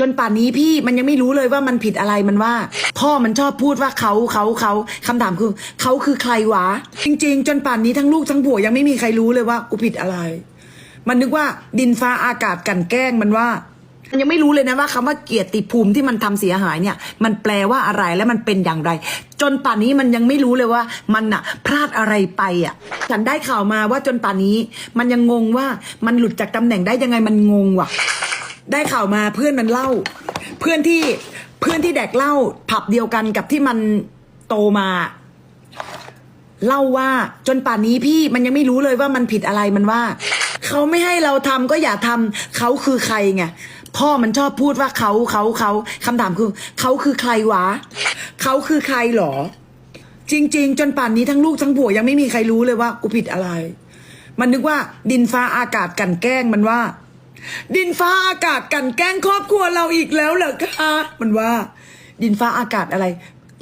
จนป่านนี้พี่มันยังไม่รู้เลยว่ามันผิดอะไรมันว่า พ่อมันชอบพูดว่าเขาเขาเขาคำถามคือเขาคือใครวะ จริง ๆ จนป่านนี้ทั้งลูกทั้งผัวยังไม่มีใครรู้เลยว่า กูผิดอะไร มันนึกว่าดินฟ้าอากาศกันแกล้งมันว่ามันยังไม่รู้เลยนะว่าคำว่าเกียรติภูมิที่มันทำเสียหายเนี่ย มันแปลว่าอะไรและมันเป็นอย่างไร จนป่านนี้มันยังไม่รู้เลยว่า มันอะพลาดอะไรไปอะฉันได้ข่าวมาว่าจนป่านนี้ มันยังงงว่ามันหลุดจากตำแหน่งได้ยังไงมันงงว่ะ ได้ข่าวมาเพื่อนมันเล่า เพื่อนที่เพื่อนที่แดกเหล้าผับเดียวกันกับที่มันโตมาเล่าว่าจนป่านนี้พี่มันยังไม่รู้เลยว่ามันผิดอะไรมันว่า เขาไม่ให้เราทำก็อย่าทำเขาคือใครไงพ่อมันชอบพูดว่าเขาเขาเขาคำถามคือ เขาคือใครวะ เขาคือใครหรอ จริง ๆ จนป่านนี้ทั้งลูกทั้งผัวยังไม่มีใครรู้เลยว่า กูผิดอะไร มันนึกว่าดินฟ้าอากาศกันแกล้งมันว่า ดินฟ้าอากาศกันแกล้งครอบครัวเราอีกแล้วเหรอคะมันว่า ดินฟ้าอากาศอะไร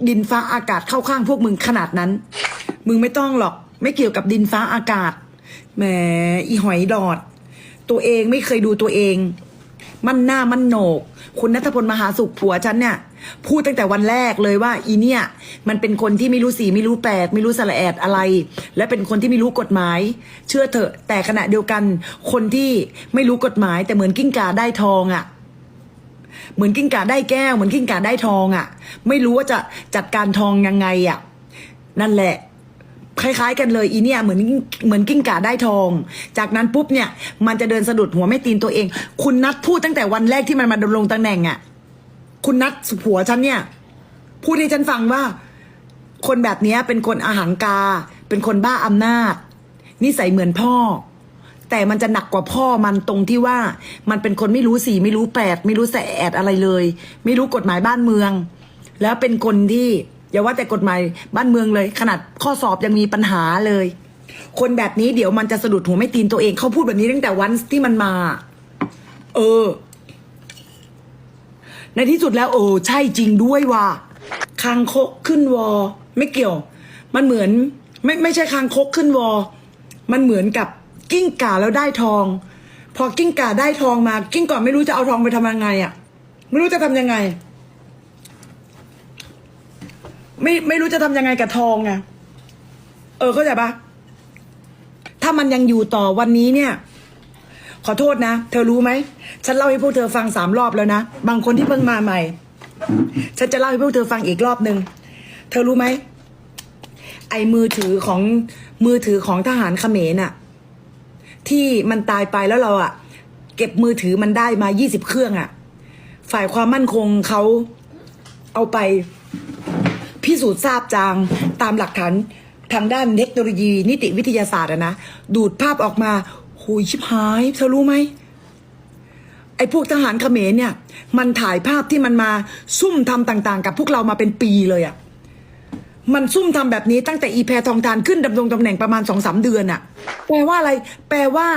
ดินฟ้าอากาศเข้าข้างพวกมึงขนาดนั้น มึงไม่ต้องหรอก ไม่เกี่ยวกับดินฟ้าอากาศแหมอีหอยดอด ตัวเองไม่เคยดูตัวเอง มันหน้ามันโหนก คุณนัทพลมหาสุขผัวฉันเนี่ยพูดตั้งแต่วันแรกเลยว่า อีเนี่ย มันเป็นคนที่ไม่รู้สีไม่รู้แปดไม่รู้สละแอดอะไร และเป็นคนที่ไม่รู้กฎหมาย เชื่อเถอะ แต่ขณะเดียวกัน คนที่ไม่รู้กฎหมาย แต่เหมือนกิ้งก่าได้ทองอะ่ะเหมือนกิ้งก่าได้แก้วเหมือนกิ้งก่าได้ทองอะ่ะ ไม่รู้ว่าจะจัดการทองยังไงอะ่ะ นั่นแหละ คล้ายๆกันเลยอีเนี่ยเหมือนเหมือนกิ้งก่าได้ทอง จากนั้นปุ๊บเนี่ย มันจะเดินสะดุดหัวไม่ตีนตัวเอง คุณนัดพูดตั้งแต่วันแรกที่มันมาดำรงตำแหน่งอะ่ะ คุณนัดผัวฉันเนี่ย พูดให้ฉันฟังว่า คนแบบนี้เป็นคนอาหารกา เป็นคนบ้าอำนาจ นิสัยเหมือนพ่อ แต่มันจะหนักกว่าพ่อมันตรงที่ว่า มันเป็นคนไม่รู้สีไม่รู้แปดไม่รู้แสแอดอะไรเลย ไม่รู้กฎหมายบ้านเมือง แล้วเป็นคนที่ อย่าว่าแต่กฎหมายบ้านเมืองเลย ขนาดข้อสอบยังมีปัญหาเลย คนแบบนี้เดี๋ยวมันจะสะดุดหัวไม่ตีนตัวเองเขาพูดแบบนี้ตั้งแต่วันที่มันมา เออ ในที่สุดแล้วโอ้ใช่จริงด้วยว่ะคางคกขึ้นวอ ไม่เกี่ยว มันเหมือน ไม่ไม่ใช่คางคกขึ้นวอ มันเหมือนกับกิ้งก่าแล้วได้ทอง พอกิ้งก่าได้ทองมา กิ้งก่าไม่รู้จะเอาทองไปทำยังไงอะ่ะ ไม่รู้จะทำยังไง ไม่ไม่รู้จะทำยังไงกับทองไงเออเข้าใจปะถ้ามันยังอยู่ต่อวันนี้เนี่ย ขอโทษนะ เธอรู้ไหม ฉันเล่าให้พวกเธอฟังสามรอบแล้วนะ บางคนที่เพิ่งมาใหม่ ฉันจะเล่าให้พวกเธอฟังอีกรอบหนึ่งเธอรู้ไหม ไอ้มือถือของมือถือของทหารเขมรน่ะ ที่มันตายไปแล้วเราอะเก็บมือถือมันได้มายี่สิบเครื่องอะฝ่ายความมั่นคงเขาเอาไป พิสูจน์ทราบจางตามหลักฐานทางด้านเทคโนโลยี นิติวิทยาศาสตร์อะนะ ดูดภาพออกมาหุยชิบหายเธอรู้ไหมไอ้พวกทหารเขมรเนี่ย มันถ่ายภาพที่มันมาซุ่มทำต่าง ๆ กับพวกเรามาเป็นปีเลยอะมันซุ่มทำแบบนี้ตั้งแต่อีแพรทองทานขึ้นดำรงตำแหน่งประมาณสองสามเดือนอะแปลว่าอะไร แปลว่า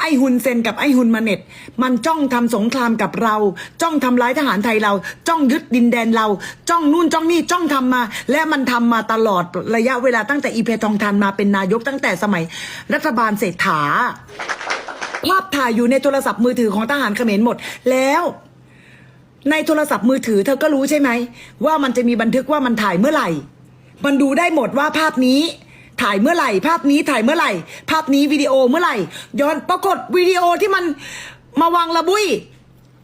ไอฮุนเซนกับไอฮุนมาเน็ต มันจ้องทำสงครามกับเรา จ้องทำร้ายทหารไทยเรา จ้องยึดดินแดนเรา จ้องนู่นจ้องนี่จ้องทำมา และมันทำมาตลอดระยะเวลาตั้งแต่อีเพทองทานมาเป็นนายกตั้งแต่สมัย รัฐบาลเศรษฐา ภาพถ่ายอยู่ในโทรศัพท์มือถือของทหารเขมรหมดแล้วในโทรศัพท์มือถือเธอก็รู้ใช่ไหม ว่ามันจะมีบันทึกว่ามันถ่ายเมื่อไหร่ มันดูได้หมดว่าภาพนี้ ถ่ายเมื่อไหร่ ภาพนี้ถ่ายเมื่อไหร่ ภาพนี้วิดีโอเมื่อไหร่ ย้อนปรากฏวิดีโอที่มันมาวางระบุย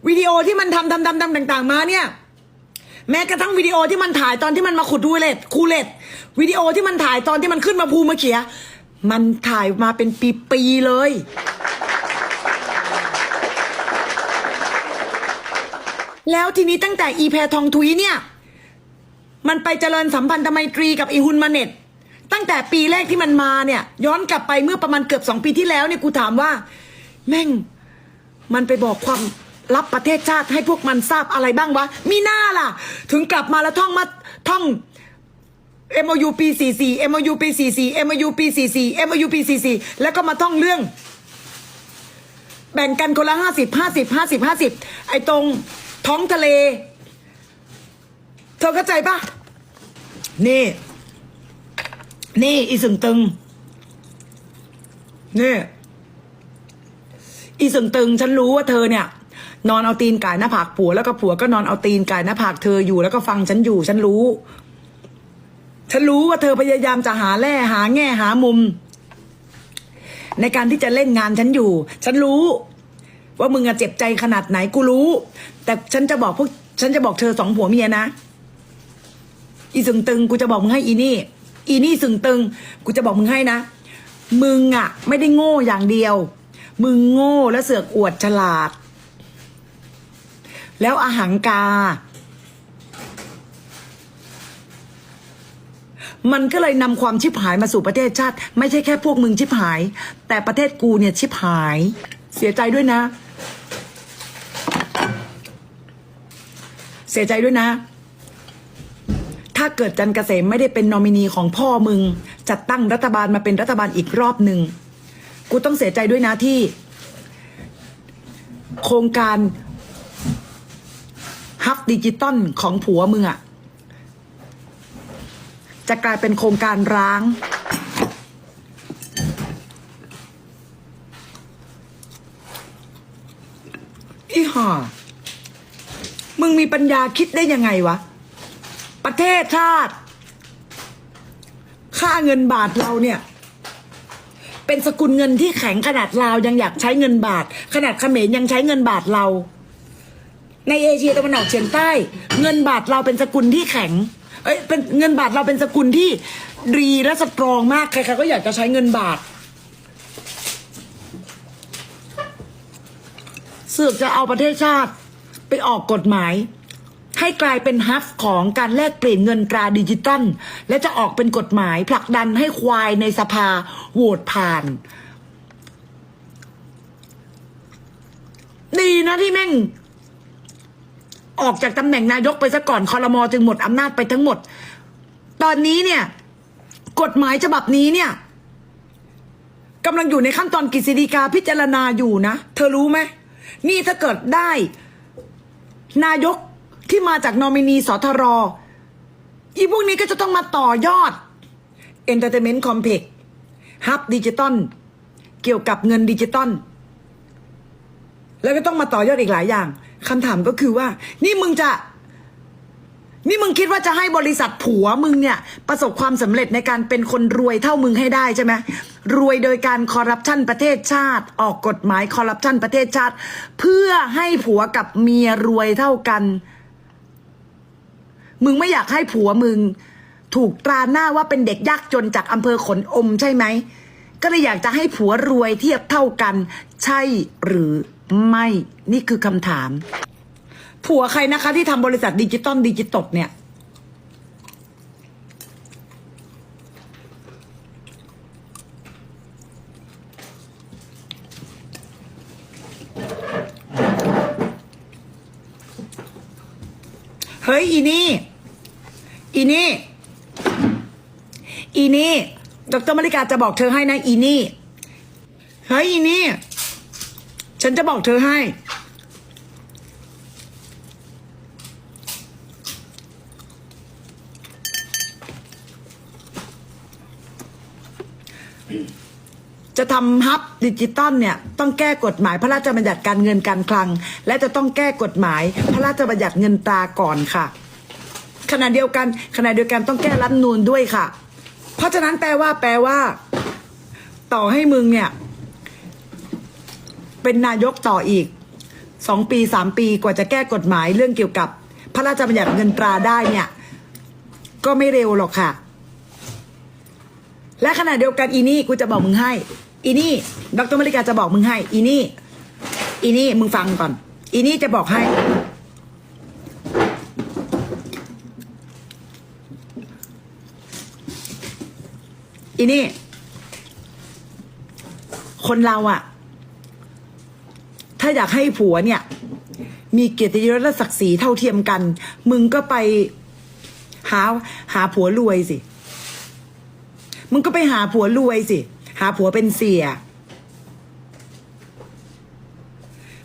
วิดีโอที่มันทำทำทำทำต่าง ๆ มาเนี่ยแม้กระทั่งวิดีโอที่มันถ่ายตอนที่มันมาขุดดูเลตคูเลตวิดีโอที่มันถ่ายตอนที่มันขึ้นมาภูมาเขีย มันถ่ายมาเป็นปีๆเลย แล้วทีนี้ตั้งแต่อีแพรทองทุยเนี่ย มันไปเจริญสัมพันธไมตรีกับอีฮุนมาเน็ต ตั้งแต่ปีแรกที่มันมาเนี่ย ย้อนกลับไปเมื่อประมาณเกือบสองปีที่แล้วเนี่ยกูถามว่า แม่ง มันไปบอกความลับประเทศชาติให้พวกมันทราบอะไรบ้างวะ มีหน้าล่ะ ถึงกลับมาแล้วท่องมาท่อง MOU ปี44 MOU ปี44 MOU ปี44 MOU ปี44แล้วก็มาท่องเรื่อง แบ่งกันคนละห้าสิบห้าสิบห้าสิบห้าสิบไอ้ตรงท้องทะเล เธอเข้าใจปะนี่ นี่อีสึงตึงนี่อีสึงตึง ฉันรู้ว่าเธอเนี่ย นอนเอาตีนก่ายหน้าผากผัวแล้วก็ผัวก็นอนเอาตีนก่ายหน้าผากเธออยู่แล้วก็ฟังฉันอยู่ ฉันรู้ ฉันรู้ว่าเธอพยายามจะหาแร่หาแง่หามุม ในการที่จะเล่นงานฉันอยู่ ฉันรู้ ว่ามึงอะเจ็บใจขนาดไหนกูรู้ แต่ฉันจะบอกพวก ฉันจะบอกเธอสองผัวเมียนะอีสึงตึงกูจะบอกมึงให้อีนี่ อีนี่สึงตึง กูจะบอกมึงให้นะ มึงอะไม่ได้โง่อย่างเดียว มึงโง่และเสือกอวดฉลาด แล้วอาหังกา มันก็เลยนำความชิบหายมาสู่ประเทศชาติ ไม่ใช่แค่พวกมึงชิบหาย แต่ประเทศกูเนี่ยชิบหาย เสียใจด้วยนะ เสียใจด้วยนะ ถ้าเกิดจันเกษมไม่ได้เป็นนอมินีของพ่อมึง จัดตั้งรัฐบาลมาเป็นรัฐบาลอีกรอบหนึ่ง กูต้องเสียใจด้วยนะที่ โครงการฮับดิจิตอลของผัวมึงอะจะกลายเป็นโครงการร้างอีห่ามึงมีปัญญาคิดได้ยังไงวะ เทศชาติ ค่าเงินบาทเราเนี่ย เป็นสกุลเงินที่แข็งขนาดลาวยังอยากใช้เงินบาท ขนาดเขมรยังใช้เงินบาทเรา ในเอเชียตะวันออกเฉียงใต้ เงินบาทเราเป็นสกุลที่แข็ง เอ้ยเป็นเงินบาทเราเป็นสกุลที่ดีและสตรองมากใครๆก็อยากจะใช้เงินบาทเสือกจะเอาประเทศชาติไปออกกฎหมาย ให้กลายเป็นฮับของการแลกเปลี่ยนเงินตราดิจิตอลและจะออกเป็นกฎหมายผลักดันให้ควายในสภาโหวตผ่าน ดีนะที่แม่ง ออกจากตำแหน่งนายกไปซะก่อนคอรมอจึงหมดอำนาจไปทั้งหมด ตอนนี้เนี่ย กฎหมายฉบับนี้เนี่ยกำลังอยู่ในขั้นตอนกฤษฎีกาพิจารณาอยู่นะ เธอรู้ไหม นี่ถ้าเกิดได้ นายก ที่มาจากนอมินีสทรอีพวกนี้ก็จะต้องมาต่อยอด Entertainment Complex ฮับดิจิตอลเกี่ยวกับเงินดิจิตอลแล้วก็ต้องมาต่อยอดอีกหลายอย่างคำถามก็คือว่า นี่มึงจะ นี่มึงคิดว่าจะให้บริษัทผัวมึงเนี่ย ประสบความสำเร็จในการเป็นคนรวยเท่ามึงให้ได้ใช่ไหมรวยโดยการคอร์รัปชันประเทศชาติ ออกกฎหมายคอร์รัปชันประเทศชาติ เพื่อให้ผัวกับเมียรวยเท่ากัน มึงไม่อยากให้ผัวมึง ถูกตราหน้าว่าเป็นเด็กยากจนจากอำเภอขนอมใช่ไหม ก็เลยอยากจะให้ผัวรวยเทียบเท่ากัน ใช่หรือไม่นี่คือคำถาม ผัวใครนะคะที่ทำบริษัทดิจิตอลดิจิตอลเนี่ย ฮ้ยอีนี่อีนี่อีนี่ดรมาริกาจะบอกเธอให้นะอีนี่เฮ้ยอีนี่ ฉันจะบอกเธอให้ จะทำฮับดิจิตอลเนี่ยต้องแก้กฎหมายพระราชบัญญัติการเงินการคลัง และจะต้องแก้กฎหมายพระราชบัญญัติเงินตราก่อนค่ะ ขณะเดียวกันขณะเดียวกันต้องแก้รัฐนูนด้วยค่ะ เพราะฉะนั้นแปลว่า แปลว่า ต่อให้มึงเนี่ย เป็นนายกต่ออีกสองปีสามปีกว่าจะแก้กฎหมายเรื่องเกี่ยวกับ พระราชบัญญัติเงินตราได้เนี่ย ก็ไม่เร็วหรอกค่ะ และขณะเดียวกันอีนี่กูจะบอกมึงให้ อีนี่ดรมาริกาจะบอกมึงให้ อีนี่ อีนี่มึงฟังก่อน อีนี่จะบอกให้ อีนี่ คนเราอะถ้าอยากให้ผัวเนี่ย มีเกียรติยศและศักดิ์ศรีเท่าเทียมกัน มึงก็ไปหาหาผัวรวยสิ มึงก็ไปหาผัวรวยสิ หาผัวเป็นเสีย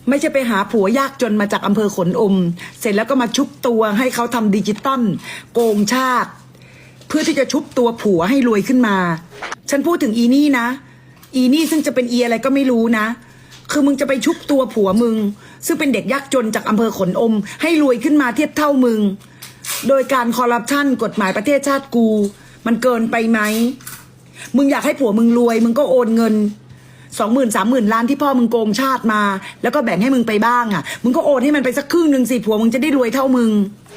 ไม่ใช่ไปหาผัวยากจนมาจากอำเภอขนอม เสร็จแล้วก็มาชุบตัวให้เขาทำดิจิตอลโกงชาติ เพื่อที่จะชุบตัวผัวให้รวยขึ้นมา ฉันพูดถึงอีนี่นะ อีนี่ซึ่งจะเป็นอีอะไรก็ไม่รู้นะ คือมึงจะไปชุบตัวผัวมึง ซึ่งเป็นเด็กยากจนจากอำเภอขนอม ให้รวยขึ้นมาเทียบเท่ามึง โดยการคอร์รัปชันกฎหมายประเทศชาติกู มันเกินไปไหม มึงอยากให้ผัวมึงรวย มึงก็โอนเงินสองหมื่นสามหมื่นล้านที่พ่อมึงโกงชาติมา แล้วก็แบ่งให้มึงไปบ้างอะ มึงก็โอนให้มันไปสักครึ่งหนึ่งสิผัวมึงจะได้รวยเท่ามึง